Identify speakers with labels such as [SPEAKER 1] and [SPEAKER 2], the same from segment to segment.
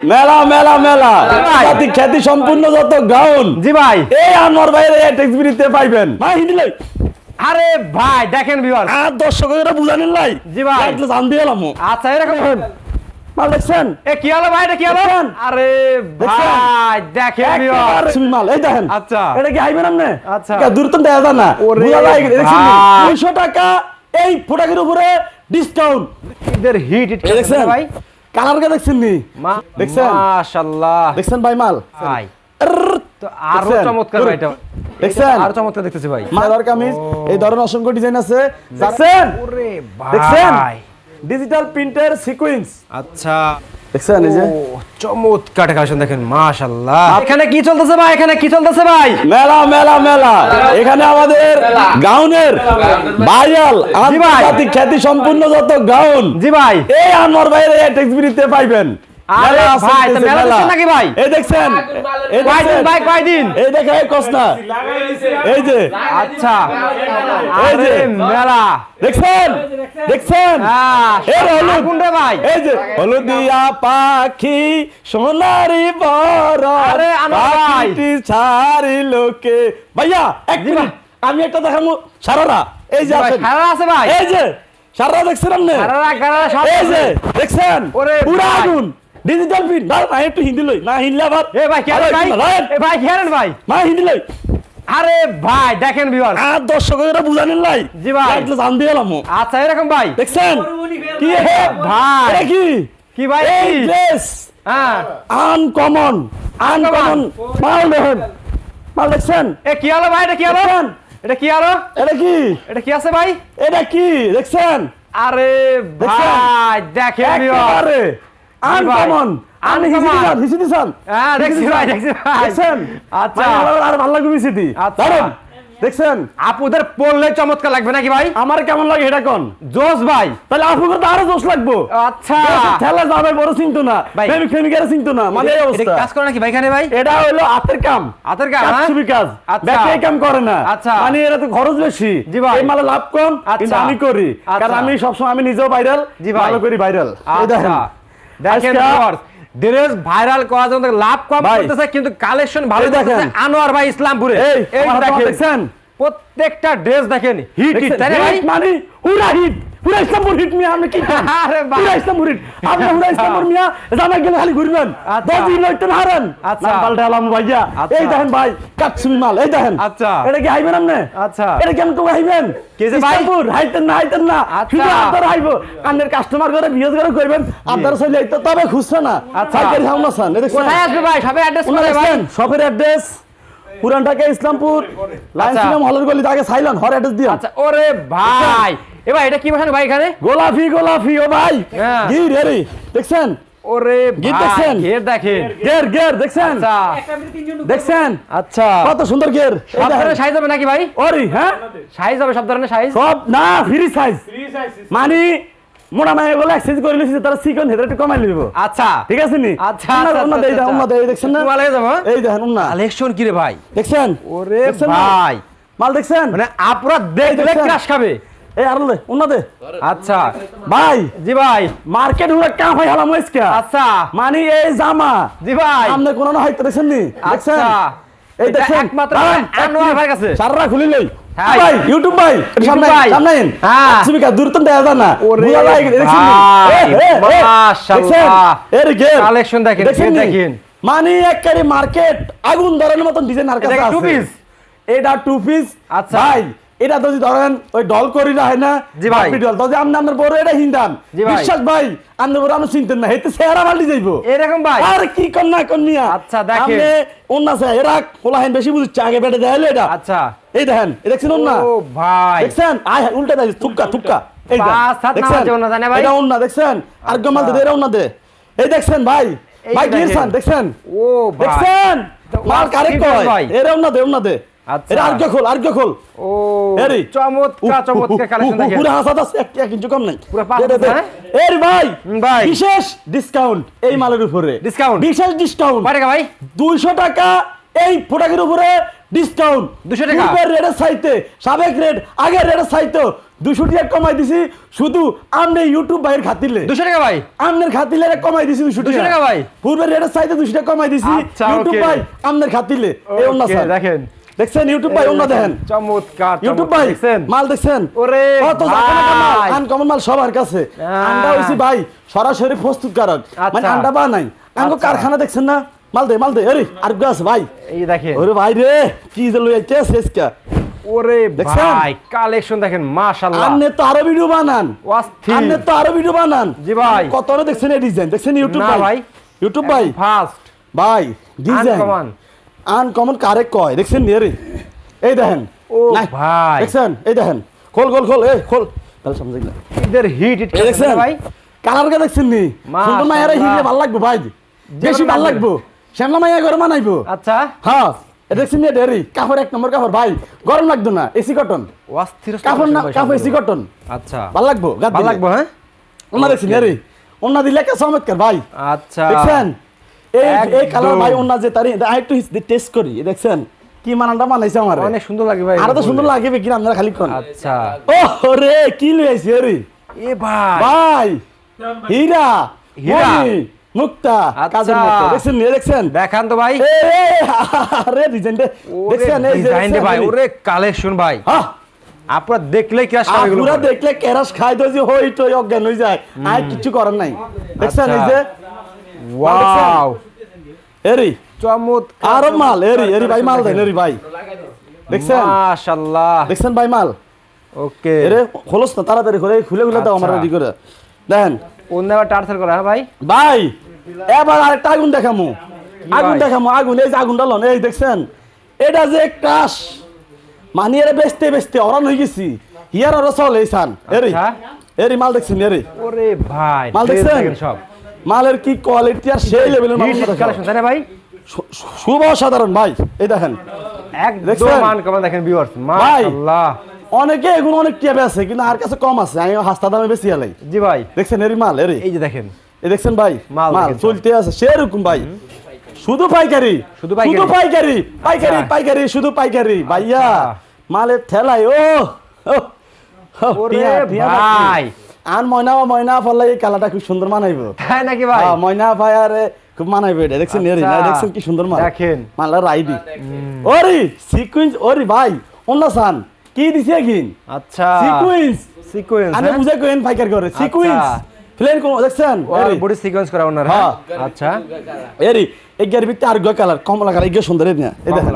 [SPEAKER 1] মেলা মেলা মেলা।
[SPEAKER 2] ভাই।
[SPEAKER 1] খ্যাতি সম্পূর্ণ যত গাউন
[SPEAKER 2] জি ভাই।
[SPEAKER 1] এই আনোয়ার ভাইয়ের এই টেক্সবিরিতে পাইবেন। ভাই হিন্দি লাই।
[SPEAKER 2] আরে ভাই দেখেন ভিউয়ার
[SPEAKER 1] আর দর্শকেরা বুঝানির লাই
[SPEAKER 2] জি ভাই।
[SPEAKER 1] একটু জান দিয়ে এলাম
[SPEAKER 2] আচ্ছা এরকম
[SPEAKER 1] মাল দেখছেন?
[SPEAKER 2] এ কি হলো ভাই এটা কি হলো? আরে ভাই দেখেন ভিউয়ার
[SPEAKER 1] একেবারে মাল এই দেখেন।
[SPEAKER 2] আচ্ছা।
[SPEAKER 1] এটা কি হাইবেন আপনি?
[SPEAKER 2] আচ্ছা।
[SPEAKER 1] দূর তো দেখা যায় না। বুঝা যায় দেখছেন?
[SPEAKER 2] ভাই।
[SPEAKER 1] দুইশো টাকা এই ফোটাকের উপরে ডিসকাউন্ট
[SPEAKER 2] ঈদের হিট হিট
[SPEAKER 1] দেখছেন?
[SPEAKER 2] ভাই।
[SPEAKER 1] কালারকে দেখছেন নি দেখছেন?
[SPEAKER 2] মাশাআল্লাহ।
[SPEAKER 1] দেখছেন ভাই মাল?
[SPEAKER 2] ভাই। তো
[SPEAKER 1] আরও
[SPEAKER 2] চমৎকার ভাই এটা
[SPEAKER 1] দেখছেন?
[SPEAKER 2] আরও চমৎকার দেখতেছি ভাই।
[SPEAKER 1] মালার কামিজ এই ধরনের অসংখ্য ডিজাইন আছে। দেখছেন?
[SPEAKER 2] ওরে
[SPEAKER 1] দেখছেন
[SPEAKER 2] ভাই।
[SPEAKER 1] ডিজিটাল প্রিন্টার সিকোয়েন্স
[SPEAKER 2] আচ্ছা।
[SPEAKER 1] দেখছেন এই যে?
[SPEAKER 2] চমৎকার কালেকশন দেখেন মাশাআল্লাহ। এখানে কি চলতেছে ভাই? এখানে কি চলতেছে ভাই?
[SPEAKER 1] মেলা মেলা মেলা। এখানে আমাদের গাউনের ভাইরাল আন্তর্জাতিক খ্যাতি সম্পূর্ণ যত গাউন
[SPEAKER 2] জি ভাই।
[SPEAKER 1] এই আনোয়ার ভাইয়ের এই টেক্সবিরিতে পাইবেন।
[SPEAKER 2] আরে ভাই, তো মেলা। দেখছেন নাকি ভাই?
[SPEAKER 1] এই দেখছেন
[SPEAKER 2] কয়দিন ভাই কয়দিন?
[SPEAKER 1] এই দেখে এই কসনা। এই যে।
[SPEAKER 2] আচ্ছা।
[SPEAKER 1] এই যে।
[SPEAKER 2] মেলা।
[SPEAKER 1] দেখছেন? দেখছেন?
[SPEAKER 2] হ্যাঁ
[SPEAKER 1] এই হলুদ।
[SPEAKER 2] আগুন ভাই।
[SPEAKER 1] এই যে হলুদিয়া পাখি সোনারি বড়
[SPEAKER 2] আরে আনোয়ার ভাই।
[SPEAKER 1] ছাড়ি লোকে। ভাইয়া এক মিনিট। আমি একটা দেখাবো সারারা এই যে
[SPEAKER 2] ভাই,
[SPEAKER 1] আছেন।
[SPEAKER 2] সারা আছে ভাই।
[SPEAKER 1] এই যে সারারা দেখছেন আপনি?
[SPEAKER 2] সারারা সব
[SPEAKER 1] এই যে দেখছেন?
[SPEAKER 2] ওরে
[SPEAKER 1] পুরা আগুন। ডিজিটাল প্রিন্ট না না একটু হিন্দি লই। না হিন্দি আবার
[SPEAKER 2] এ ভাই কি
[SPEAKER 1] আরে,
[SPEAKER 2] ভাই। এ ভাই কি ভাই।
[SPEAKER 1] না হিন্দি লই
[SPEAKER 2] আরে ভাই দেখেন ভিউয়ার
[SPEAKER 1] আর দর্শকেরা বুঝানির লাই।
[SPEAKER 2] জি ভাই।
[SPEAKER 1] একটু জান দিয়ে এলাম
[SPEAKER 2] আচ্ছা এরকম ভাই।
[SPEAKER 1] দেখছেন? কি
[SPEAKER 2] হে ভাই।
[SPEAKER 1] কি?
[SPEAKER 2] কি ভাই
[SPEAKER 1] এই? ড্রেস
[SPEAKER 2] হ্যাঁ।
[SPEAKER 1] আনকমন আনকমন মাল দেখেন। মাল দেখছেন?
[SPEAKER 2] এ কি হলো ভাই? এটা কি হলো? এটা কি হলো?
[SPEAKER 1] এটা কি?
[SPEAKER 2] এটা কি আছে ভাই?
[SPEAKER 1] এটা কি? দেখছেন?
[SPEAKER 2] আরে ভাই দেখেন ভিউয়ার
[SPEAKER 1] আনকমন
[SPEAKER 2] হ্যাঁ দেখছি ভাই দেখছি ভাই।
[SPEAKER 1] দেখছেন?
[SPEAKER 2] আচ্ছা।
[SPEAKER 1] মানে আর ভালো লাগবে হিসি
[SPEAKER 2] আচ্ছা।
[SPEAKER 1] দেখছেন?
[SPEAKER 2] আপুদের পড়লে চমৎকার লাগবে নাকি ভাই?
[SPEAKER 1] আমার কেমন লাগে এটা কোন?
[SPEAKER 2] জোস ভাই।
[SPEAKER 1] তাহলে আপুকে তো আরও দোষ লাগবো।
[SPEAKER 2] আচ্ছা।
[SPEAKER 1] ঠেলা যাবে বড় চিন্তা না। প্রেমিক প্রেমিকারা চিন্তা না মানে এই অবস্থা।
[SPEAKER 2] কাজ করে নাকি ভাই এখানে ভাই?
[SPEAKER 1] এটা হলো হাতের কাম।
[SPEAKER 2] হাতের কাম, হ্যাঁ?
[SPEAKER 1] ছবি কাজ। ব্যাকে কাম করে না।
[SPEAKER 2] আচ্ছা।
[SPEAKER 1] মানে এরা তো খরচ বেশি।
[SPEAKER 2] জি ভাই।
[SPEAKER 1] এই মালে লাভ কম কিন্তু। আমি করি। কারণ আমি সবসময় আমি নিজেও ভাইরাল ভালো করি ভাইরাল
[SPEAKER 2] আচ্ছা। দেখেন ড্রেস ভাইরাল করার জন্য লাভ কম করতেছে কিন্তু কালেকশন ভালো
[SPEAKER 1] দেখেন।
[SPEAKER 2] আনোয়ার ভাই ইসলামপুরে।
[SPEAKER 1] এই
[SPEAKER 2] দেখেন। প্রত্যেকটা ড্রেস দেখেন হিট হিট
[SPEAKER 1] মানে পুরা হিট পুরা ইসলামপুর হিট মিয়া আমি কি
[SPEAKER 2] আরে।
[SPEAKER 1] পুরা ইসলামপুর হিট। আপনি পুরা ইসলামপুর মিয়া জানা গেলে খালি ঘুরবেন।
[SPEAKER 2] আচ্ছা।
[SPEAKER 1] দশ দিন লইতেন হারেন
[SPEAKER 2] আচ্ছা।
[SPEAKER 1] নাম পাল্টে আলাম ভাইয়া।
[SPEAKER 2] আচ্ছা।
[SPEAKER 1] এই দেখেন ভাই মাল এই দেখেন।
[SPEAKER 2] আচ্ছা।
[SPEAKER 1] এটা কি হাইবেন আপনি?
[SPEAKER 2] আচ্ছা।
[SPEAKER 1] এটা কেমন করে হাইবেন?
[SPEAKER 2] কে যে?
[SPEAKER 1] ইসলামপুর হাইতেন না হাইতেন না।
[SPEAKER 2] আচ্ছা।
[SPEAKER 1] শুধু আপনার হাইব। কাস্টমার করে বিয়োজ করে করবেন আপনার চলে আইতো তবে খুঁজছে না।
[SPEAKER 2] আচ্ছা।
[SPEAKER 1] পাইকারি হাও না সান
[SPEAKER 2] কোথায় আসবে ভাই? অ্যাড্রেস কোথায় ভাই?
[SPEAKER 1] শপের অ্যাড্রেস পুরান ঢাকা ইসলামপুর লাইন
[SPEAKER 2] আচ্ছা।
[SPEAKER 1] সিনেমা হলের গলিতে আগে হর অ্যাড্রেস দিয়ে।
[SPEAKER 2] আচ্ছা ওরে ভাই। এবার এটা কি বসানো ভাই এখানে?
[SPEAKER 1] গোলাপি গোলাপি ও ভাই।
[SPEAKER 2] হ্যাঁ।
[SPEAKER 1] গির হেরি দেখছেন?
[SPEAKER 2] ওরে
[SPEAKER 1] দেখছেন?
[SPEAKER 2] ঘের দেখেন।
[SPEAKER 1] গের গের দেখছেন?
[SPEAKER 2] আচ্ছা।
[SPEAKER 1] দেখছেন?
[SPEAKER 2] আচ্ছা।
[SPEAKER 1] কত সুন্দর গের।
[SPEAKER 2] সাইজ হবে নাকি ভাই?
[SPEAKER 1] ওরি হ্যাঁ?
[SPEAKER 2] সাইজ হবে সব ধরনের সাইজ
[SPEAKER 1] সব না ফ্রি সাইজ মানে মোটা মায়ে বলে এক্সচেঞ্জ করে লিছি তারা চিকন হেদের একটু কমাই লিব
[SPEAKER 2] আচ্ছা।
[SPEAKER 1] ঠিক আছে নি?
[SPEAKER 2] আচ্ছা, আচ্ছা,
[SPEAKER 1] উন্না দেই
[SPEAKER 2] আচ্ছা,
[SPEAKER 1] উন্না দেই দেখছেন না?
[SPEAKER 2] একটু ভালো যাব, হ্যাঁ?
[SPEAKER 1] এই দেখেন
[SPEAKER 2] কালেকশন কি রে ভাই?
[SPEAKER 1] দেখছেন?
[SPEAKER 2] ওরে ভাই।
[SPEAKER 1] মাল দেখছেন?
[SPEAKER 2] মানে আপুরা দেখলে? ক্রাশ খাবে।
[SPEAKER 1] এই আর দে
[SPEAKER 2] আচ্ছা।
[SPEAKER 1] ভাই।
[SPEAKER 2] জি ভাই।
[SPEAKER 1] মার্কেট হুড়া কাম হয় হালাম
[SPEAKER 2] আচ্ছা।
[SPEAKER 1] মানে এই জামা।
[SPEAKER 2] জি ভাই।
[SPEAKER 1] আপনি কোন না হয়তো দেখছেন নি?
[SPEAKER 2] আচ্ছা।
[SPEAKER 1] এই
[SPEAKER 2] এটা
[SPEAKER 1] দেখছেন?
[SPEAKER 2] একমাত্র আনোয়ার। ভাইয়ের কাছে।
[SPEAKER 1] সাররা খুলি লই। ভাই ইউটিউব ভাই সামনে সামনে
[SPEAKER 2] হ্যাঁ।
[SPEAKER 1] যায় না দেখছেন
[SPEAKER 2] মাশাআল্লাহ।
[SPEAKER 1] এর গের।
[SPEAKER 2] Collection দেখেন? দেখেন।
[SPEAKER 1] মানে মার্কেট আগুন ধরানোর মতন ডিজাইন আর কাছে
[SPEAKER 2] এটা
[SPEAKER 1] আছে এটা টু পিস
[SPEAKER 2] আচ্ছা।
[SPEAKER 1] ভাই এটা যদি ধরেন ওই ডল করি না হয় না?
[SPEAKER 2] জি ভাই।
[SPEAKER 1] ডল যদি আপনি আপনার বড় এটা হিন্দান। বিশ্বাস ভাই আপনি বড় আমি চিনতেন না। হেতে চেহারা পাল্টি যাইবো।
[SPEAKER 2] এরকম ভাই।
[SPEAKER 1] আর কি কন্যা কন্যা
[SPEAKER 2] আচ্ছা, দেখেন।
[SPEAKER 1] আপনি অন্য আছে এরা কোলাহেন বেশি বুঝছে আগে বেটে দেখাইলে এটা।
[SPEAKER 2] আচ্ছা।
[SPEAKER 1] এই দেখেন এই দেখছেন অন্য
[SPEAKER 2] ও ভাই।
[SPEAKER 1] দেখছেন? আয় উল্টা দেখছেন থুক্কা থুক্কা। এই দেখছেন? এটা অন্য দেখছেন? আর গমাল দে এটা অন্য দে। এই দেখছেন ভাই? ভাই। গিরছেন দেখছেন?
[SPEAKER 2] ও ভাই।
[SPEAKER 1] দেখছেন? মাল কারেক্ট কয়?
[SPEAKER 2] ভাই?
[SPEAKER 1] এরা অন্য দে অন্য দে।
[SPEAKER 2] আচ্ছা।
[SPEAKER 1] এটা খোল আর্য খোল।
[SPEAKER 2] ও
[SPEAKER 1] এরি।
[SPEAKER 2] চমৎকার চমৎকার কালেকশন দেখেন।
[SPEAKER 1] পুরো হাসাত আছে এক এক ইঞ্চি কম নাই।
[SPEAKER 2] পুরো পাঁচ
[SPEAKER 1] দে, দে, দে।
[SPEAKER 2] হাত,
[SPEAKER 1] এর ভাই
[SPEAKER 2] ভাই।
[SPEAKER 1] বিশেষ ডিসকাউন্ট এই মালের উপরে।
[SPEAKER 2] Discount?
[SPEAKER 1] বিশেষ ডিসকাউন্ট
[SPEAKER 2] কয় টাকা ভাই?
[SPEAKER 1] দুইশো টাকা এই ফোটাকের উপরে ডিসকাউন্ট
[SPEAKER 2] 200 টাকা?
[SPEAKER 1] পূর্বের রেটের চাইতে সাবেক রেট আগের রেটের চাইতে টাকা কমাই দিছি শুধু আমনে ইউটিউব ভাইয়ের খাতিলে।
[SPEAKER 2] দুশো টাকা ভাই?
[SPEAKER 1] আমনের খাতিলে কমাই দিছি দুশো
[SPEAKER 2] 200 টাকা। ভাই?
[SPEAKER 1] পূর্বের রেটের চাইতে দুশো টাকা কমাই দিছি
[SPEAKER 2] আচ্ছা,
[SPEAKER 1] ইউটিউব ভাই আমনের খাতিলে। এই
[SPEAKER 2] দেখেন।
[SPEAKER 1] দেখছেন? ইউটিউব ভাই অন্য দেখেন।
[SPEAKER 2] চমৎকার
[SPEAKER 1] ইউটিউব ভাই
[SPEAKER 2] দেখছেন?
[SPEAKER 1] মাল দেখছেন?
[SPEAKER 2] ওরে
[SPEAKER 1] কত। আনকমন মাল সবার কাছে। আন্ডা হইছি ভাই সরাসরি প্রস্তুতকারক মানে
[SPEAKER 2] আচ্ছা।
[SPEAKER 1] আন্ডা বা নাই। আঙ্গো
[SPEAKER 2] আচ্ছা।
[SPEAKER 1] কারখানা দেখছেন না? মাল দে মাল দে আরে আর গো আছে ভাই।
[SPEAKER 2] এই দেখেন।
[SPEAKER 1] ওরে ভাই রে কি যে লই আইতে শেষকা
[SPEAKER 2] ওরে? ভাই কালেকশন দেখেন মাশাআল্লাহ।
[SPEAKER 1] আমনে তো আরও ভিডিও বানান।
[SPEAKER 2] অস্থির।
[SPEAKER 1] আমনে তো আরও ভিডিও বানান।
[SPEAKER 2] জি ভাই।
[SPEAKER 1] কত না দেখছেন এই ডিজাইন দেখছেন ইউটিউব ভাই। ইউটিউব ভাই?
[SPEAKER 2] ফাস্ট
[SPEAKER 1] ভাই ডিজাইন
[SPEAKER 2] আনকমন
[SPEAKER 1] কারে কয়? দেখছেন নি রে এই দেখেন।
[SPEAKER 2] ও ভাই।
[SPEAKER 1] দেখছেন? এই দেখেন। খোল খোল খোল এই খোল। তাহলে সমঝ গেল
[SPEAKER 2] এদের হিট হিট
[SPEAKER 1] এই দেখছেন?
[SPEAKER 2] ভাই?
[SPEAKER 1] কালার কে দেখছেন নি। সুন্দর মায়ের হিলে ভালো লাগবে ভাই। বেশি ভালো
[SPEAKER 2] লাগবে।
[SPEAKER 1] লাগবে। শ্যামলা মাইয়া ঘরে মানাইবো।
[SPEAKER 2] আচ্ছা।
[SPEAKER 1] হ্যাঁ। দেখছেন নি ডেরি কাপড় এক নম্বর কাপড় ভাই। গরম লাগতো না। AC cotton.
[SPEAKER 2] অস্থির
[SPEAKER 1] কাপড় না কাপড় এসি কটন।
[SPEAKER 2] আচ্ছা।
[SPEAKER 1] ভালো লাগবো?
[SPEAKER 2] ভালো
[SPEAKER 1] দিলে।
[SPEAKER 2] হ্যাঁ?
[SPEAKER 1] ওনা দেখছেন রে ওনা দিলে কে চমৎকার ভাই।
[SPEAKER 2] আচ্ছা।
[SPEAKER 1] দেখছেন? এই এই কালার ভাই ওনা যে তারি একটু টেস্ট করি দেখছেন? কি মানানটা বানাইছে আমার?
[SPEAKER 2] অনেক সুন্দর লাগে ভাই
[SPEAKER 1] আরও তো সুন্দর কিনা আপনারা খালি কোন।
[SPEAKER 2] আচ্ছা।
[SPEAKER 1] ও রে কি লইছে রে
[SPEAKER 2] এ ভাই।
[SPEAKER 1] ভাই হীরা
[SPEAKER 2] হীরা।
[SPEAKER 1] মুক্তা
[SPEAKER 2] আচ্ছা।
[SPEAKER 1] কাজের মতো। দেখছেন নিয়ে দেখছেন?
[SPEAKER 2] দেখান তো ভাই।
[SPEAKER 1] আরে ডিজাইনটা দেখছেন এই
[SPEAKER 2] ভাই ওরে কালেকশন ভাই।
[SPEAKER 1] হ্যাঁ
[SPEAKER 2] আপনারা দেখলেই কি আসবে এগুলো
[SPEAKER 1] আপুরা দেখলে কেরাস খাই তো যে হই তো অজ্ঞান হয়ে যায়। আর কিছু করার নাই। দেখছেন এই যে
[SPEAKER 2] ওয়াও
[SPEAKER 1] এরি।
[SPEAKER 2] চমৎকার
[SPEAKER 1] আরও মাল এরি এরি ভাই মাল দেন এরি ভাই। দেখছেন?
[SPEAKER 2] মাশাআল্লাহ।
[SPEAKER 1] দেখছেন ভাই মাল?
[SPEAKER 2] ওকে।
[SPEAKER 1] এরে খোলস না তাড়াতাড়ি করে খুলে খুলে দাও আমার
[SPEAKER 2] আচ্ছা।
[SPEAKER 1] রেডি করে। দেখেন।
[SPEAKER 2] অন্য আবার টার্চার করা হ্যাঁ ভাই?
[SPEAKER 1] ভাই এবার আরেকটা আগুন দেখামু। আগুন? দেখামু আগুন এই যে আগুনটা লন এই দেখছেন? এটা যে ক্রাশ মানি এরে বেচতে বেচতে অরান হয়ে গেছি। হিয়ার ওরা চলে এই সান। এরি।
[SPEAKER 2] আচ্ছা।
[SPEAKER 1] এরি মাল দেখছেন এরি।
[SPEAKER 2] ওরে ভাই
[SPEAKER 1] মাল দেখছেন?
[SPEAKER 2] সব।
[SPEAKER 1] মালের কি কোয়ালিটি আর সেই লেভেলের মাল
[SPEAKER 2] কালেকশন তাই না ভাই?
[SPEAKER 1] শুভ সাধারণ ভাই এই দেখেন।
[SPEAKER 2] একদম মান দেখেন ভিউয়ার্স মাশাআল্লাহ।
[SPEAKER 1] অনেকে এগুলো অনেক টিয়াবে আছে কিন্তু আর কাছে কম আছে আমি হাস্তা দামে বেশি আলাই
[SPEAKER 2] জি ভাই।
[SPEAKER 1] দেখছেন এরি মাল এরি
[SPEAKER 2] এই যে দেখেন।
[SPEAKER 1] এই দেখছেন ভাই
[SPEAKER 2] মাল।
[SPEAKER 1] চলতে আছে সেরকম ভাই। শুধু পাইকারি
[SPEAKER 2] শুধু পাইকারি?
[SPEAKER 1] শুধু পাইকারি পাইকারি
[SPEAKER 2] আচ্ছা।
[SPEAKER 1] পাইকারি শুধু পাইকারি ভাইয়া
[SPEAKER 2] আচ্ছা।
[SPEAKER 1] মালের ঠেলাই ও
[SPEAKER 2] ভাই।
[SPEAKER 1] আর ময়না ময়না ফলে এই কালাটা খুব সুন্দর মানাইবো।
[SPEAKER 2] তাই নাকি ভাই?
[SPEAKER 1] হ্যাঁ, ময়না ভাই আরে খুব মানাইবে এটা। দেখছেন এরি না
[SPEAKER 2] আচ্ছা।
[SPEAKER 1] দেখছেন কি সুন্দর মাল?
[SPEAKER 2] দেখেন।
[SPEAKER 1] মালের রাইডি। ওরি সিকুয়েন্স ওরি ভাই অন্য সান। কি দিছে কিন
[SPEAKER 2] আচ্ছা।
[SPEAKER 1] সিকুয়েন্স
[SPEAKER 2] সিকোয়েন্স
[SPEAKER 1] আমি বুঝে কোয়েন পাইকার করে সিকুয়েন্স প্লেন কোন দেখছেন? এরি।
[SPEAKER 2] বডি সিকোয়েন্স করা ওনার
[SPEAKER 1] হ্যাঁ।
[SPEAKER 2] আচ্ছা।
[SPEAKER 1] এরি এগিয়ার ভিতরে আর গো কালার কমলা কালার এগিয়ে সুন্দর এই না এই দেখেন।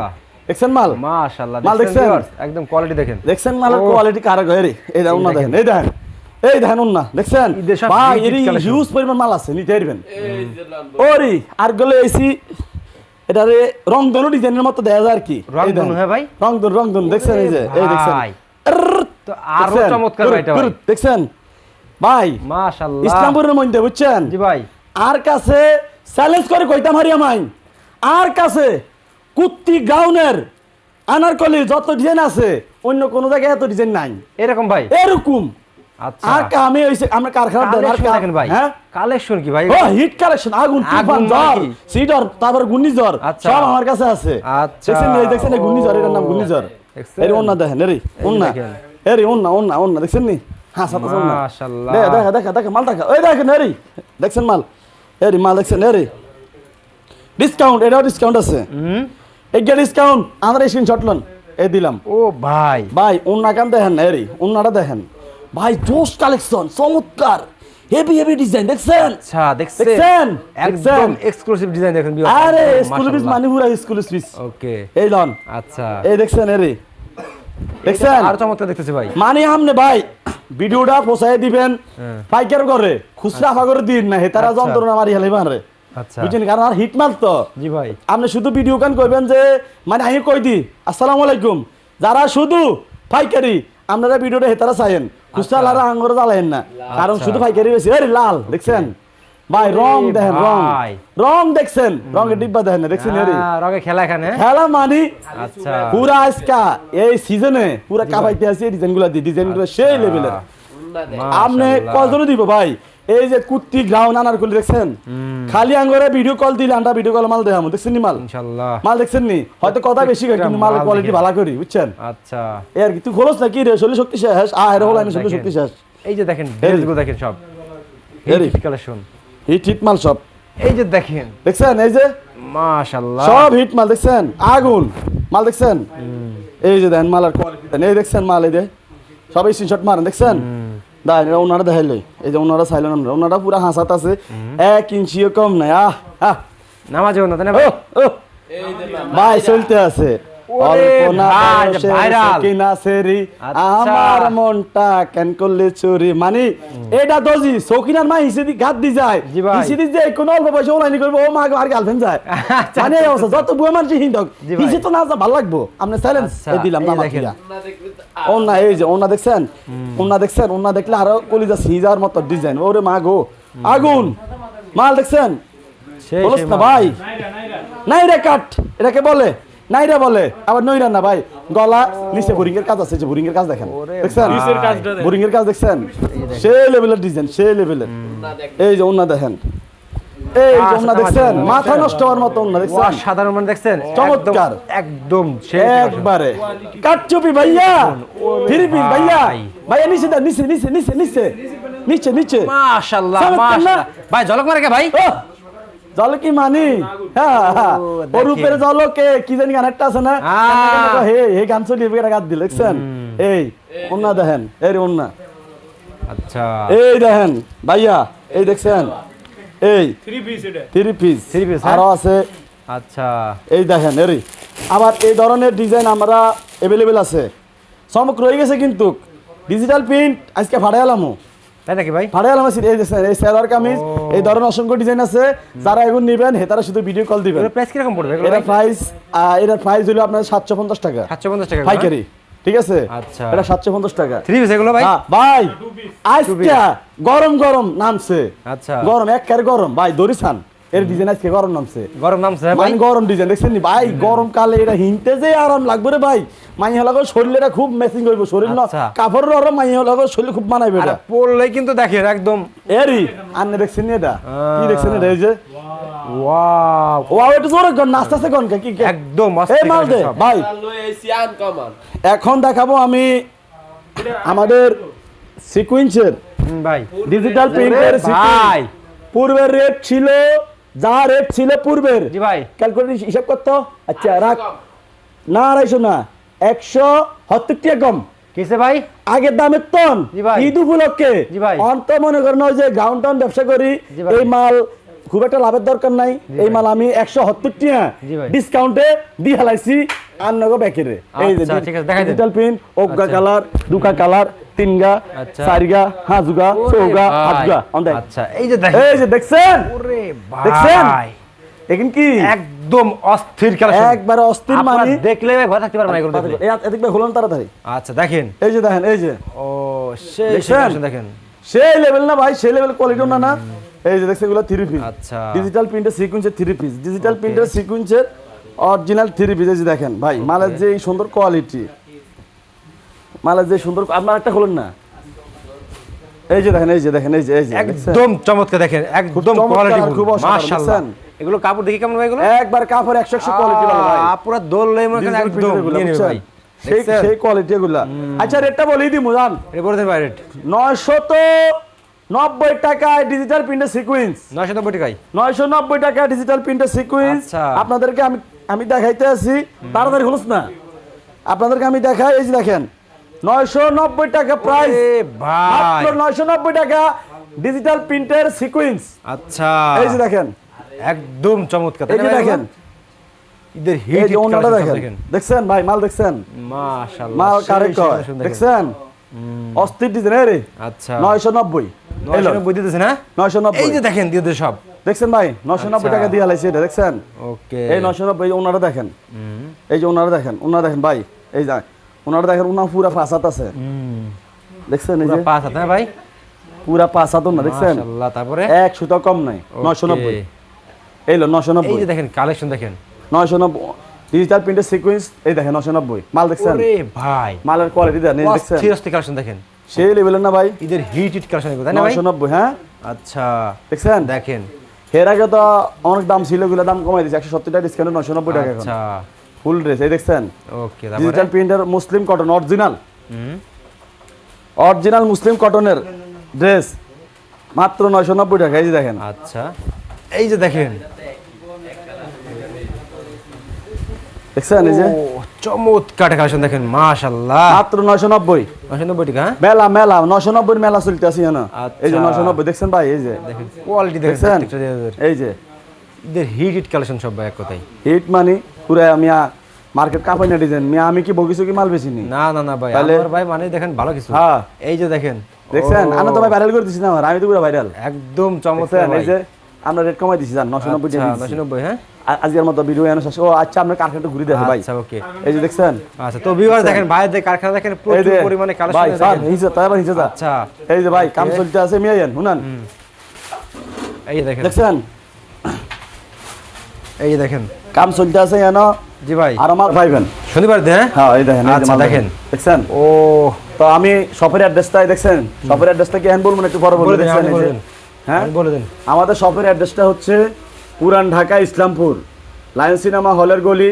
[SPEAKER 1] দেখছেন মাল?
[SPEAKER 2] মাশাআল্লাহ
[SPEAKER 1] মাল
[SPEAKER 2] দেখছেন? একদম কোয়ালিটি দেখেন।
[SPEAKER 1] দেখছেন মালের কোয়ালিটি কার গো এরি এই দেখুন না দেখেন এই দেখেন। এই দেখেন না দেখছেন? ভাই এরি। হিউজ পরিমাণ মাল আছে নিতে পারবেন। ওরি আর গলে এসি এটা রে রংধনু ডিজাইনের মতো দেখা যায় আর কি।
[SPEAKER 2] রংধনু। হ্যাঁ ভাই?
[SPEAKER 1] রংধনু রংধনু দেখছেন এই যে এই দেখছেন।
[SPEAKER 2] তো
[SPEAKER 1] আরও
[SPEAKER 2] চমৎকার ভাই এটা
[SPEAKER 1] দেখছেন? ভাই
[SPEAKER 2] মাশাআল্লাহ।
[SPEAKER 1] ইসলামপুরের মধ্যে বুঝছেন?
[SPEAKER 2] জি ভাই।
[SPEAKER 1] আর কাছে চ্যালেঞ্জ করে কইতাম হারিয়া মাই আর কাছে কুত্তি গাউনের আনারকলি যত ডিজাইন আছে অন্য কোনো জায়গায় এত ডিজাইন নাই।
[SPEAKER 2] এরকম ভাই।
[SPEAKER 1] এরকম। আর কা- হইছে আমরা কারখানা দেন আর
[SPEAKER 2] দেখেন ভাই।
[SPEAKER 1] হ্যাঁ?
[SPEAKER 2] কালেকশন কি ভাই?
[SPEAKER 1] ও হিট কালেকশন আগুন তুফান জ্বর সিডর তারপর ঘূর্ণিঝড়
[SPEAKER 2] আচ্ছা।
[SPEAKER 1] সব আমার কাছে আছে।
[SPEAKER 2] আচ্ছা।
[SPEAKER 1] দেখছেন দেখছেন ঘূর্ণিঝড় এর নাম ঘূর্ণিঝড়।
[SPEAKER 2] দেখছেন?
[SPEAKER 1] এর অন্য দেখেন এরি অন্য
[SPEAKER 2] দেখেন।
[SPEAKER 1] এরি অন্য অন্য অন্য দেখছেন নি? হ্যাঁ সাথে অন্য
[SPEAKER 2] মাশাআল্লাহ।
[SPEAKER 1] দেখা দেখা দেখা দেখা মাল দেখা। ওই দেখেন এরি দেখছেন মাল? এরি মাল দেখছেন এরি ডিসকাউন্ট এটাও ডিসকাউন্ট আছে।
[SPEAKER 2] হুম?
[SPEAKER 1] এইটা ডিসকাউন্ট আমরা স্ক্রিনশট লন। এই দিলাম।
[SPEAKER 2] ও ভাই।
[SPEAKER 1] ভাই অন্য কান দেখেন এরি অন্যটা দেখেন। ভাই জোস কালেকশন চমৎকার। হেভি হেভি ডিজাইন দেখছেন?
[SPEAKER 2] আচ্ছা দেখছেন?
[SPEAKER 1] দেখছেন?
[SPEAKER 2] একদম এক্সক্লুসিভ ডিজাইন দেখেন
[SPEAKER 1] আরে স্কুল পিস মানে পুরা স্কুল পিস
[SPEAKER 2] ওকে
[SPEAKER 1] এই লন।
[SPEAKER 2] আচ্ছা।
[SPEAKER 1] এই দেখছেন এরি দেখছেন?
[SPEAKER 2] আর চমৎকার দেখতেছি ভাই।
[SPEAKER 1] মানে আমনে ভাই ভিডিওটা পৌঁছায় দিবেন
[SPEAKER 2] হ্যাঁ।
[SPEAKER 1] পাইকার করে খুচরা আফা করে দিন না হেতারা
[SPEAKER 2] আচ্ছা।
[SPEAKER 1] যন্ত্রণা মারি হেলে মারে
[SPEAKER 2] আচ্ছা।
[SPEAKER 1] বুঝছেন কারণ আর হিট মাল তো।
[SPEAKER 2] জি ভাই।
[SPEAKER 1] আপনি শুধু ভিডিও গান করবেন যে মানে আমি কই দি আসসালামু আলাইকুম। যারা শুধু পাইকারি আপনারা ভিডিওটা হেতারা চাইেন খুচরা লারা আঙ্গুর জ্বালাইন না। কারণ
[SPEAKER 2] আচ্ছা।
[SPEAKER 1] শুধু পাইকারি বেশি। আরে লাল দেখছেন? ভাই রং দেখেন রং। রং দেখছেন? রঙের ডিব্বা দেখেন দেখছেন
[SPEAKER 2] আরে রঙে খেলা এখানে।
[SPEAKER 1] খেলা মানি?
[SPEAKER 2] আচ্ছা।
[SPEAKER 1] পুরা আজকা এই সিজনে পুরা কাপাইতে আছে ডিজাইনগুলা দি ডিজাইনগুলো সেই লেভেলের আপনি কজনে দিব ভাই? এই যে কুত্তি গ্রাউন্ড আনার করলে দেখছেন? খালি আঙ্গরে ভিডিও কল দিলে আমরা ভিডিও কল মাল দেখামো দেখছেন নি মাল?
[SPEAKER 2] ইনশাআল্লাহ
[SPEAKER 1] মাল দেখছেন নি? হয়তো কথা বেশি কই কিন্তু মাল কোয়ালিটি ভালো করি বুঝছেন?
[SPEAKER 2] আচ্ছা।
[SPEAKER 1] এই আর কি তুই খোলস না কি রে? শরীর শক্তি শেষ। আ এর হল আমি শরীর শক্তি শেষ।
[SPEAKER 2] এই যে দেখেন ড্রেসগুলো দেখেন সব।
[SPEAKER 1] এরি।
[SPEAKER 2] কালেকশন
[SPEAKER 1] হিট হিট মাল সব।
[SPEAKER 2] এই যে দেখেন।
[SPEAKER 1] দেখছেন? এই যে।
[SPEAKER 2] মাশাআল্লাহ।
[SPEAKER 1] সব হিট মাল দেখছেন? আগুন। মাল দেখছেন? এই যে দেন মালার কোয়ালিটি দেন। এই দেখছেন মাল এই যে। সবাই স্ক্রিনশট মারেন দেখছেন? দাঁড়ান এটা ওনারা দেখাইলে এই যে ওনারা চাইলেন আমরা ওনারা পুরা হাসাত আছে। এক ইঞ্চিও কম নাই আহ নামাজ
[SPEAKER 2] নামাজে না ভাই
[SPEAKER 1] চলতে আছে।
[SPEAKER 2] আচ্ছা।
[SPEAKER 1] আমার মনটা কেন করলে চুরি? মানে এটা দজি সকিনার মা হিসেবে দি যায়।
[SPEAKER 2] জি ভাই।
[SPEAKER 1] হিসেবে যে কোন অল্প বয়সে ওলাইনি করব ও মা আর গার্লফ্রেন্ড যায়।
[SPEAKER 2] আচ্ছা,
[SPEAKER 1] মানে এই অবস্থা যত বুয়া মানুষ হিন্দক
[SPEAKER 2] জি ভাই।
[SPEAKER 1] হিসে তো না ভালো লাগবো। আপনি সাইলেন্স
[SPEAKER 2] আচ্ছা,
[SPEAKER 1] এই দিলাম না
[SPEAKER 2] দেখেন।
[SPEAKER 1] ওনা এই যে ওনা দেখছেন? ওনা দেখছেন? ওনা দেখলে আরও কলিজা সিজার মতো ডিজাইন ওরে মা গো আগুন! মাল দেখছেন?
[SPEAKER 2] সেই
[SPEAKER 1] না। ভাই। নাইরা কাট এটাকে বলে। নাইরা বলে আবার নইরা না ভাই। গলা নিচে বোরিং এর কাজ আছে যে বোরিং এর কাজ দেখেন।
[SPEAKER 2] ওরে
[SPEAKER 1] দেখছেন। বোরিং এর কাজ দেখছেন? সেই লেভেলের ডিজাইন সেই লেভেলের এই যে ওন্না দেখেন। এই যে
[SPEAKER 2] আচ্ছা,
[SPEAKER 1] ওন্না
[SPEAKER 2] তামাজ
[SPEAKER 1] দেখছেন? মাথা নষ্ট হওয়ার মতো ওন্না দেখছেন?
[SPEAKER 2] সাধারণ মানে দেখছেন?
[SPEAKER 1] চমৎকার।
[SPEAKER 2] একদম-
[SPEAKER 1] একবারে। কাটচুপি ভাইয়া! থ্রি পিস ভাইয়া
[SPEAKER 2] ভাই।
[SPEAKER 1] ভাইয়া! নিচে নিচে নিচে নিচে নিচে নিচে নিচে।
[SPEAKER 2] মাশাআল্লাহ? মাশাআল্লাহ ভাই ঝলক মারে কে ভাই?
[SPEAKER 1] ও, জল কি মানি? হ্যাঁ হ্যাঁ
[SPEAKER 2] ও,
[SPEAKER 1] ওর। উপরে জলকে কি জানি গান একটা আছে না? হে হে গান চলি এবার গান দিল দেখছেন? এই ওন্না দেখেন এই রে
[SPEAKER 2] আচ্ছা।
[SPEAKER 1] এই দেখেন ভাইয়া এই দেখছেন? এই থ্রি পিস
[SPEAKER 2] Three piece, হ্যাঁ?
[SPEAKER 1] আরও আছে।
[SPEAKER 2] আচ্ছা।
[SPEAKER 1] এই দেখেন এরি আবার এই ধরনের ডিজাইন আমরা অ্যাভেলেবেল আছে। চমক রয়ে গেছে কিন্তু। ডিজিটাল প্রিন্ট আজকে ফাড়াই আলামো।
[SPEAKER 2] তাই নাকি ভাই?
[SPEAKER 1] ফাড়াই আলাম এই দেখছেন এই সালোয়ার কামিজ এই ধরনের অসংখ্য ডিজাইন আছে। যারা নেবেন হেতারা শুধু ভিডিও কল দিবেন।
[SPEAKER 2] প্রাইস কীরকম পড়বে?
[SPEAKER 1] এটা প্রাইস এটার প্রাইস হলো আপনার সাতশো পঞ্চাশ টাকা।
[SPEAKER 2] সাতশো পঞ্চাশ টাকা
[SPEAKER 1] পাইকারি ঠিক আছে?
[SPEAKER 2] আচ্ছা।
[SPEAKER 1] এটা সাতশো পঞ্চাশ টাকা।
[SPEAKER 2] থ্রি পিস এগুলো ভাই?
[SPEAKER 1] হ্যাঁ, ভাই আজকে গরম গরম নামছে।
[SPEAKER 2] আচ্ছা।
[SPEAKER 1] গরম এক গরম। ভাই দরিসান এর ডিজাইন আজকে গরম নামছে।
[SPEAKER 2] গরম নামছে? ভাই?
[SPEAKER 1] মানে গরম ডিজাইন দেখছেন নি? ভাই গরম কালে এটা হিনতে যে আরাম লাগবে রে ভাই। মাই হলাগো শরীরটা খুব ম্যাচিং করব শরীর না
[SPEAKER 2] আচ্ছা।
[SPEAKER 1] কাপড় আর মাই হলাগো শরীর খুব মানাইবে
[SPEAKER 2] আর
[SPEAKER 1] এটা।
[SPEAKER 2] কিন্তু দেখেন একদম।
[SPEAKER 1] এরি দেখছেন নি এটা? কি দেখছেন এটা এই যে?
[SPEAKER 2] ওয়াও।
[SPEAKER 1] ওয়াও এটা জোরে গন নাচতেছে গন কি
[SPEAKER 2] একদম
[SPEAKER 1] এই মাল দে ভাই। এখন দেখাবো আমি আমাদের সিকুয়েন্সের
[SPEAKER 2] ভাই।
[SPEAKER 1] ডিজিটাল প্রিন্টের
[SPEAKER 2] ভাই।
[SPEAKER 1] পূর্বের রেট ছিল যা রেট ছিল পূর্বের।
[SPEAKER 2] জি ভাই।
[SPEAKER 1] ক্যালকুলেট হিসাব করতো? আচ্ছা রাখ। না আড়াইশো না একশো সত্তর টাকা কম।
[SPEAKER 2] কিসে ভাই?
[SPEAKER 1] আগের দামের তন ঈদ উপলক্ষে। অন্ত মনে করেন ওই যে গ্রাউন্ড টাউন ব্যবসা করি এই মাল খুব একটা লাভের দরকার নাই। এই মাল আমি একশো সত্তর টাকা। ডিসকাউন্টে দিয়ে হেলাইছি আর নগো ব্যাকেরে এই যে
[SPEAKER 2] আচ্ছা, ঠিক আছে, দেখাই দেন।
[SPEAKER 1] ডিজিটাল প্রিন্ট ওগা। কালার দুকা কালার তিনগা
[SPEAKER 2] আচ্ছা।
[SPEAKER 1] চারিগা হাজুগা চৌগা। হাজগা
[SPEAKER 2] আচ্ছা এই যে দেখেন।
[SPEAKER 1] এই যে দেখছেন? দেখছেন? এখন কি?
[SPEAKER 2] একদম অস্থির কালেকশন।
[SPEAKER 1] একবারে অস্থির মানি
[SPEAKER 2] দেখলে ঘরে থাকতে পারবেন না এগুলো দেখলে।
[SPEAKER 1] এদিক হলো তাড়াতাড়ি।
[SPEAKER 2] আচ্ছা দেখেন।
[SPEAKER 1] এই যে দেখেন এই যে।
[SPEAKER 2] ও সেই সেই দেখেন।
[SPEAKER 1] সেই লেভেল না ভাই সেই লেভেল কোয়ালিটি না না। এই যে দেখছেন এগুলো থ্রি পিস
[SPEAKER 2] আচ্ছা।
[SPEAKER 1] ডিজিটাল প্রিন্টের সিকুয়েন্সের থ্রি পিস ডিজিটাল প্রিন্টের সিকুয়েন্সের অরিজিনাল থ্রি পিস এই যে দেখেন ভাই মালের যে এই সুন্দর কোয়ালিটি মালের যে সুন্দর আপনার একটা খুলুন না? এই যে দেখেন এই যে দেখেন এই যে এই যে
[SPEAKER 2] একদম চমৎকার দেখেন একদম কোয়ালিটি
[SPEAKER 1] খুব
[SPEAKER 2] মাশাআল্লাহ। এগুলো কাপড় দেখি কেমন ভাই এগুলো?
[SPEAKER 1] একবার কাপড় একশো একশো কোয়ালিটি ভালো ভাই।
[SPEAKER 2] পুরো দোললে মনে করেন একদম নিয়ে নেবে ভাই
[SPEAKER 1] সেই সেই কোয়ালিটি এগুলা। আচ্ছা রেটটা বলেই দিই মুজান।
[SPEAKER 2] এটা বলে দেন ভাই রেট
[SPEAKER 1] নয়শো তো নব্বই টাকায় ডিজিটাল প্রিন্টের সিকুয়েন্স
[SPEAKER 2] নয়শো নব্বই টাকায়?
[SPEAKER 1] নয়শো নব্বই টাকা ডিজিটাল প্রিন্টের সিকুয়েন্স। আপনাদেরকে আমি আমি দেখাইতে আছি তাড়াতাড়ি হলুস না। আপনাদেরকে আমি দেখাই এই যে দেখেন নয়শো নব্বই টাকা প্রাইস মাত্র নয়শো নব্বই টাকা ডিজিটাল প্রিন্টের সিকুয়েন্স
[SPEAKER 2] আচ্ছা।
[SPEAKER 1] এই যে দেখেন।
[SPEAKER 2] একদম চমৎকার
[SPEAKER 1] এই যে দেখেন?
[SPEAKER 2] ঈদের হিট
[SPEAKER 1] অন্যটা দেখেন। দেখছেন ভাই মাল দেখছেন?
[SPEAKER 2] মাশাআল্লাহ
[SPEAKER 1] মাল
[SPEAKER 2] সেই
[SPEAKER 1] কারে
[SPEAKER 2] সেই
[SPEAKER 1] কয়
[SPEAKER 2] collection দেখেন।
[SPEAKER 1] দেখছেন? অস্থির ডিজাইন রে।
[SPEAKER 2] আচ্ছা।
[SPEAKER 1] নয়শো নব্বই।
[SPEAKER 2] নয়শো নব্বই দিতেছে না
[SPEAKER 1] নয়শো নব্বই।
[SPEAKER 2] এই যে দেখেন দিয়ে সব।
[SPEAKER 1] দেখছেন ভাই? নয়শো নব্বই
[SPEAKER 2] আচ্ছা।
[SPEAKER 1] টাকা দিয়ে হালাইছে এটা দেখছেন?
[SPEAKER 2] ওকে।
[SPEAKER 1] এই নয়শো নব্বই ওনারা দেখেন। এই যে ওনারা দেখেন ওনারা দেখেন ভাই। এই যা ওনারা দেখেন ওনার পুরা ফাঁসাত আছে। দেখছেন এই যে?
[SPEAKER 2] পাঁচ হাত না ভাই?
[SPEAKER 1] পুরা পাঁচাত না দেখছেন?
[SPEAKER 2] মাশাআল্লাহ তারপরে?
[SPEAKER 1] এক সুতো কম নাই নয়শো নব্বই
[SPEAKER 2] Okay.
[SPEAKER 1] এই লো নয়শো
[SPEAKER 2] এই যে দেখেন কালেকশন দেখেন।
[SPEAKER 1] নয়শো নব্বই ডিজিটাল প্রিন্টের সিকুয়েন্স এই দেখেন নয়শো নব্বই মাল দেখছেন?
[SPEAKER 2] ওরে ভাই।
[SPEAKER 1] মালের কোয়ালিটি দেন এই দেখছেন?
[SPEAKER 2] অস্থির অস্থির কালেকশন দেখেন।
[SPEAKER 1] সেই লেভেলের না ভাই?
[SPEAKER 2] ঈদের হিট হিট কালেকশন এগুলো তাই না ভাই?
[SPEAKER 1] নয়শো নব্বই হ্যাঁ?
[SPEAKER 2] আচ্ছা।
[SPEAKER 1] দেখছেন?
[SPEAKER 2] দেখেন।
[SPEAKER 1] এর আগে তো অনেক দাম ছিল এগুলো দাম কমাই দিয়েছে একশো সত্তর টাকা ডিসকাউন্ট নশো নব্বই টাকা এখন।
[SPEAKER 2] আচ্ছা।
[SPEAKER 1] ফুল ড্রেস এই দেখছেন?
[SPEAKER 2] ওকে
[SPEAKER 1] ডিজিটাল প্রিন্টের মুসলিম কটন অরিজিনাল
[SPEAKER 2] হুম।
[SPEAKER 1] অরিজিনাল মুসলিম কটনের ড্রেস মাত্র নয়শো নব্বই টাকা এই যে দেখেন।
[SPEAKER 2] আচ্ছা এই যে দেখেন।
[SPEAKER 1] দেখছেন এই যে?
[SPEAKER 2] চমৎকার কালেকশন দেখেন মাশাআল্লাহ
[SPEAKER 1] মাত্র নয়শো নব্বই।
[SPEAKER 2] নশো নব্বই টাকা হ্যাঁ?
[SPEAKER 1] মেলা মেলা নশো নব্বই মেলা চলতে আছি না এই যে
[SPEAKER 2] আচ্ছা।
[SPEAKER 1] নয়শো নব্বই দেখছেন ভাই এই যে?
[SPEAKER 2] দেখেন কোয়ালিটি দেখেন
[SPEAKER 1] এই যে।
[SPEAKER 2] হিট হিট কালেকশন সব ভাই এক কথাই
[SPEAKER 1] হিট মানি পুরো মার্কেট কাপাই না ডিজাইন। মিয়া আমি কি বগিছো কি মাল বেশি নি
[SPEAKER 2] না না না ভাই আমার ভাই মানে দেখেন ভালো কিছু।
[SPEAKER 1] হ্যাঁ।
[SPEAKER 2] এই যে দেখেন।
[SPEAKER 1] দেখছেন? আমি তো ভাই ভাইরাল করে দিছি না আমার আমি তো পুরো ভাইরাল
[SPEAKER 2] একদম চমৎকার
[SPEAKER 1] এই যে আমরা রেট কমাই দিছি জান নশো নব্বই টাকা
[SPEAKER 2] আচ্ছা হ্যাঁ?
[SPEAKER 1] আজকের মতো ভিডিও এনে শেষ। ও আচ্ছা আপনার কারখানাটা ঘুরে ভাই।
[SPEAKER 2] আচ্ছা ওকে
[SPEAKER 1] এই যে দেখছেন?
[SPEAKER 2] আচ্ছা তো ভিউয়ার দেখেন বাইরে কারখানা দেখেন
[SPEAKER 1] এই
[SPEAKER 2] প্রচুর
[SPEAKER 1] যে ভাই স্যার হিসে তাই আবার হিসে
[SPEAKER 2] আচ্ছা।
[SPEAKER 1] এই যে ভাই কাম চলতে আছে মিয়াইন শুনান।
[SPEAKER 2] এই যে দেখেন।
[SPEAKER 1] দেখছেন?
[SPEAKER 2] এই যে দেখেন।
[SPEAKER 1] কাম চলতে আছে এনো
[SPEAKER 2] জি ভাই।
[SPEAKER 1] আর আমার ভাইবেন।
[SPEAKER 2] শনিবার দিন হ্যাঁ?
[SPEAKER 1] হ্যাঁ এই দেখেন
[SPEAKER 2] আচ্ছা, দেখেন।
[SPEAKER 1] দেখছেন?
[SPEAKER 2] ও।
[SPEAKER 1] তো আমি শপের অ্যাড্রেসটাই দেখছেন? শপের অ্যাড্রেসটা কি হ্যান বলব না? একটু পরে
[SPEAKER 2] বলে
[SPEAKER 1] দেখছেন হ্যাঁ?
[SPEAKER 2] বলে দেন।
[SPEAKER 1] আমাদের শপের অ্যাড্রেসটা হচ্ছে পুরান ঢাকা ইসলামপুর। লায়ন সিনেমা হলের গলি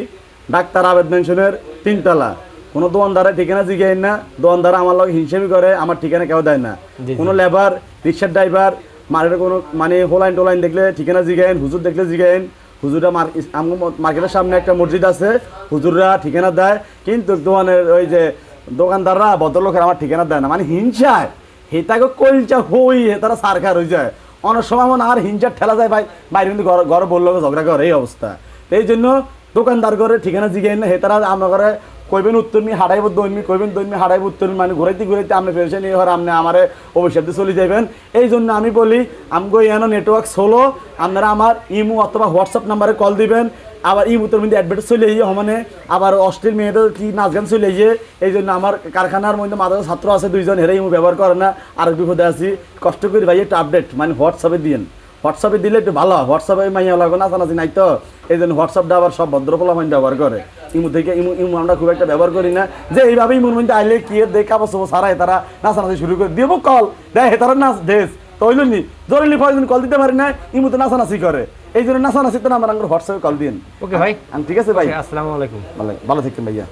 [SPEAKER 1] ডাক্তার আবেদ মেনশনের তিনতলা। কোনো দোকানদারের ঠিকানা জিগাই না। দোকানদার আমার লোক হিংসেমি করে আমার ঠিকানা কেউ দেয় না। কোনো লেবার রিক্সার ড্রাইভার মার্কেটে কোনো মানে হোলাইন টোলাইন দেখলে ঠিকানা জিগাইন হুজুর দেখলে জিগাইন হুজুররা মার্কেটের সামনে একটা মসজিদ আছে, হুজুররা ঠিকানা দেয়, কিন্তু দোকানের ওই যে দোকানদাররা, ভদ্রলোকের আমার ঠিকানা দেয় না। মানে হিংসায়। হেতাকে কলচা হই তারা সারখার হয়ে যায়। অনেক সময় মনে আর হিংসার ঠেলা যায়, ভাই বাইরে কিন্তু ঘর বলল, ঝগড়া করে, এই অবস্থা। এই জন্য দোকানদার করে ঠিকানা জিগাই না হেতারা আমরা ঘরে কইবেন উত্তর মি হারাইব দৈনমি কইবেন দৈনমি হারাইব উত্তর মানে ঘুরাইতে ঘুরাইতে আপনি পেরেছেন এই হর আপনি আমার অভিশাপে চলে যাবেন এই জন্য আমি বলি, আমগো এনো নেটওয়ার্ক সোলো আপনারা আমার ইমো অথবা হোয়াটসঅ্যাপ নাম্বারে কল দিবেন। আবার ই ইমুতের মধ্যে অ্যাডভার্টাইজ চলে যাই মানে আবার অশ্লীল মেয়েদের কি নাচ গান চলে যায় এই জন্য আমার কারখানার মধ্যে মাদক ছাত্র আছে দুইজন হেরে ইমু ব্যবহার করে না আর বিপদে আছি। কষ্ট করে ভাই, একটু আপডেট মানে হোয়াটসঅ্যাপে দিন হোয়াটসঅ্যাপে দিলে একটু ভালো হয় হোয়াটসঅ্যাপে মাইয়া লাগবে না জানাছি নাই তো। এই জন্য হোয়াটসঅ্যাপটা আবার সব ভদ্রপলা মাইন ব্যবহার করে। ইমু থেকে ইমু ইমু আমরা খুব একটা ব্যবহার করি না। যে এইভাবে ইমুর মধ্যে আইলে কি দেখে কাপড় সারাই তারা নাচানাচি শুরু করে। দিব কল। দেখ তারা নাচ ড্রেস তৈলনি জরুরি প্রয়োজন কল দিতে পারি না ইমু তো নাচানাচি করে। এই জন্য নাচানাচি তো না আমার হোয়াটসঅ্যাপে কল দিন
[SPEAKER 2] ওকে ভাই।
[SPEAKER 1] ঠিক আছে ভাই।
[SPEAKER 2] আসসালামু আলাইকুম।
[SPEAKER 1] ভালো ভালো থাকতেন ভাইয়া।